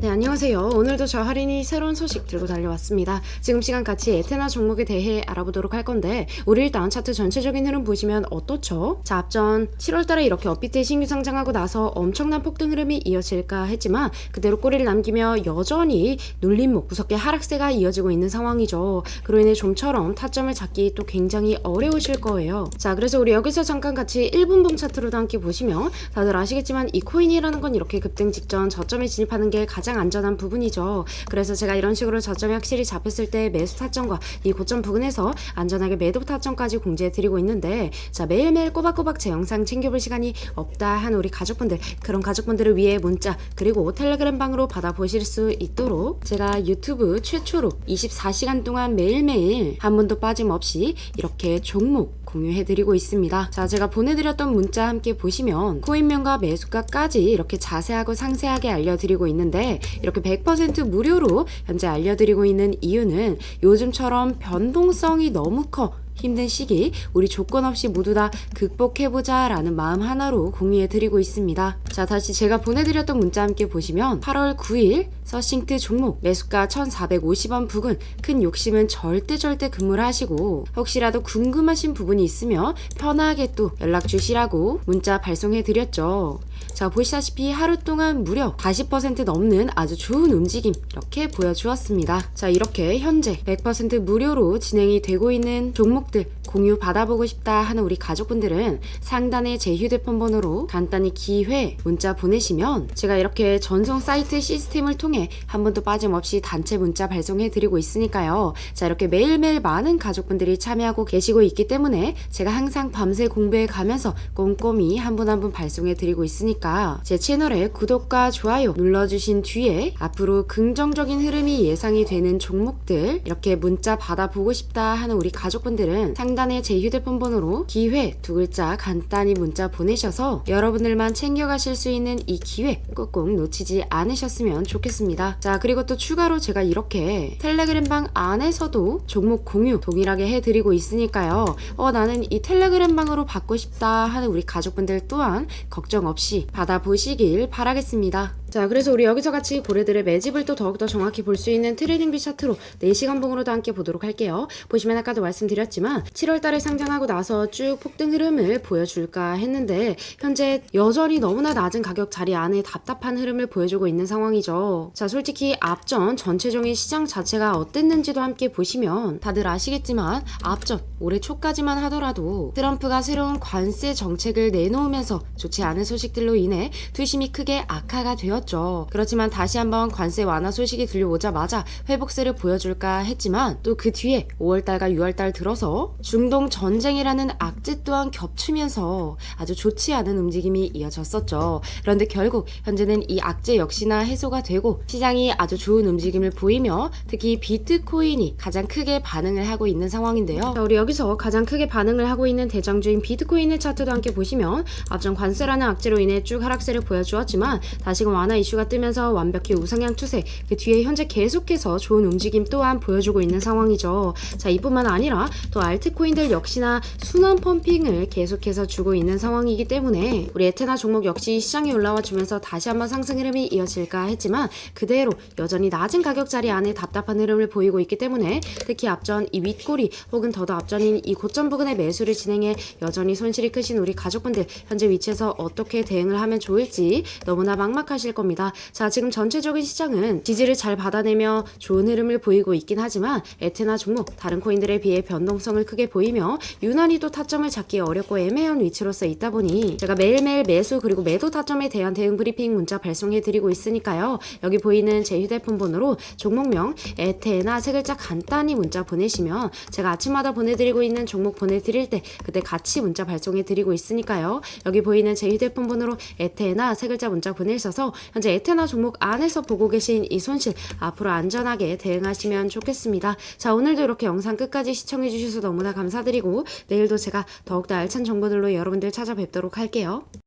네, 안녕하세요. 오늘도 저 할인이 새로운 소식 들고 달려왔습니다. 지금 시간 같이 에테나 종목에 대해 알아보도록 할 건데, 우리 일단 차트 전체적인 흐름 보시면 어떻죠? 자, 앞전 7월 달에 이렇게 업비트에 신규 상장하고 나서 엄청난 폭등 흐름이 이어질까 했지만, 그대로 꼬리를 남기며 여전히 눌림목 무섭게 하락세가 이어지고 있는 상황이죠. 그로 인해 좀처럼 타점을 잡기 또 굉장히 어려우실 거예요. 자, 그래서 우리 여기서 잠깐 같이 1분봉 차트로도 함께 보시면, 다들 아시겠지만 이 코인이라는 건 이렇게 급등 직전 저점에 진입하는 게 가장 안전한 부분이죠. 그래서 제가 이런 식으로 저점이 확실히 잡혔을 때 매수 타점과 이 고점 부근에서 안전하게 매도 타점까지 공지해 드리고 있는데 자 매일매일 꼬박꼬박 제 영상 챙겨볼 시간이 없다 한 우리 가족분들 그런 가족분들을 위해 문자 그리고 텔레그램 방으로 받아보실 수 있도록 제가 유튜브 최초로 24시간 동안 매일매일 한 번도 빠짐없이 이렇게 종목 공유해드리고 있습니다. 자, 제가 보내드렸던 문자 함께 보시면 코인명과 매수가까지 이렇게 자세하고 상세하게 알려드리고 있는데 이렇게 100% 무료로 현재 알려드리고 있는 이유는 요즘처럼 변동성이 너무 커 힘든 시기 우리 조건 없이 모두 다 극복해보자 라는 마음 하나로 공유해 드리고 있습니다. 자 다시 제가 보내드렸던 문자 함께 보시면 8월 9일 서싱트 종목 매수가 1450원 부근 큰 욕심은 절대 절대 금물 하시고 혹시라도 궁금하신 부분이 있으면 편하게 또 연락 주시라고 문자 발송해 드렸죠. 자 보시다시피 하루 동안 무려 40% 넘는 아주 좋은 움직임 이렇게 보여주었습니다. 자 이렇게 현재 100% 무료로 진행이 되고 있는 종목들 공유 받아보고 싶다 하는 우리 가족분들은 상단에 제 휴대폰 번호로 간단히 기회 문자 보내시면 제가 이렇게 전송 사이트 시스템을 통해 한 번도 빠짐없이 단체 문자 발송해 드리고 있으니까요. 자 이렇게 매일매일 많은 가족분들이 참여하고 계시고 있기 때문에 제가 항상 밤새 공부해 가면서 꼼꼼히 한분 한 분 발송해 드리고 있으니까 제 채널에 구독과 좋아요 눌러주신 뒤에 앞으로 긍정적인 흐름이 예상이 되는 종목들 이렇게 문자 받아보고 싶다 하는 우리 가족분들은 상단에 제 휴대폰 번호로 기회 두 글자 간단히 문자 보내셔서 여러분들만 챙겨가실 수 있는 이 기회 꼭꼭 놓치지 않으셨으면 좋겠습니다. 자 그리고 또 추가로 제가 이렇게 텔레그램 방 안에서도 종목 공유 동일하게 해드리고 있으니까요. 어 나는 이 텔레그램 방으로 받고 싶다 하는 우리 가족분들 또한 걱정 없이 받아보시길 바라겠습니다. 자, 그래서 우리 여기서 같이 고래들의 매집을 또 더욱더 정확히 볼 수 있는 트레이딩 뷰 차트로 4시간 봉으로도 함께 보도록 할게요. 보시면 아까도 말씀드렸지만 7월 달에 상장하고 나서 쭉 폭등 흐름을 보여줄까 했는데 현재 여전히 너무나 낮은 가격 자리 안에 답답한 흐름을 보여주고 있는 상황이죠. 자, 솔직히 앞전 전체적인 시장 자체가 어땠는지도 함께 보시면 다들 아시겠지만 앞전 올해 초까지만 하더라도 트럼프가 새로운 관세 정책을 내놓으면서 좋지 않은 소식들로 인해 투심이 크게 악화가 되었 죠. 그렇지만 다시 한번 관세 완화 소식이 들려오자마자 회복세를 보여줄까 했지만 또 그 뒤에 5월달과 6월달 들어서 중동 전쟁이라는 악재 또한 겹치면서 아주 좋지 않은 움직임이 이어졌었죠. 그런데 결국 현재는 이 악재 역시나 해소가 되고 시장이 아주 좋은 움직임을 보이며 특히 비트코인이 가장 크게 반응을 하고 있는 상황인데요. 자, 우리 여기서 가장 크게 반응을 하고 있는 대장주인 비트코인의 차트도 함께 보시면 앞전 관세라는 악재로 인해 쭉 하락세를 보여주었지만 다시금 완화 이슈가 뜨면서 완벽히 우상향 추세 그 뒤에 현재 계속해서 좋은 움직임 또한 보여주고 있는 상황이죠. 자 이뿐만 아니라 또 알트코인들 역시나 순환 펌핑을 계속해서 주고 있는 상황이기 때문에 우리 에테나 종목 역시 시장에 올라와 주면서 다시 한번 상승 흐름이 이어질까 했지만 그대로 여전히 낮은 가격 자리 안에 답답한 흐름을 보이고 있기 때문에 특히 앞전 이 윗꼬리 혹은 더더 앞전인 이 고점 부근의 매수를 진행해 여전히 손실이 크신 우리 가족분들 현재 위치에서 어떻게 대응을 하면 좋을지 너무나 막막하실 겁니다. 자 지금 전체적인 시장은 지지를 잘 받아내며 좋은 흐름을 보이고 있긴 하지만 에테나 종목 다른 코인들에 비해 변동성을 크게 보이며 유난히 또 타점을 잡기 어렵고 애매한 위치로서 있다 보니 제가 매일매일 매수 그리고 매도 타점에 대한 대응 브리핑 문자 발송해 드리고 있으니까요. 여기 보이는 제 휴대폰 번호로 종목명 에테나 세 글자 간단히 문자 보내시면 제가 아침마다 보내드리고 있는 종목 보내드릴 때 그때 같이 문자 발송해 드리고 있으니까요. 여기 보이는 제 휴대폰 번호로 에테나 세 글자 문자 보내셔서 현재 에테나 종목 안에서 보고 계신 이 손실 앞으로 안전하게 대응하시면 좋겠습니다. 자 오늘도 이렇게 영상 끝까지 시청해 주셔서 너무나 감사드리고 내일도 제가 더욱더 알찬 정보들로 여러분들 찾아뵙도록 할게요.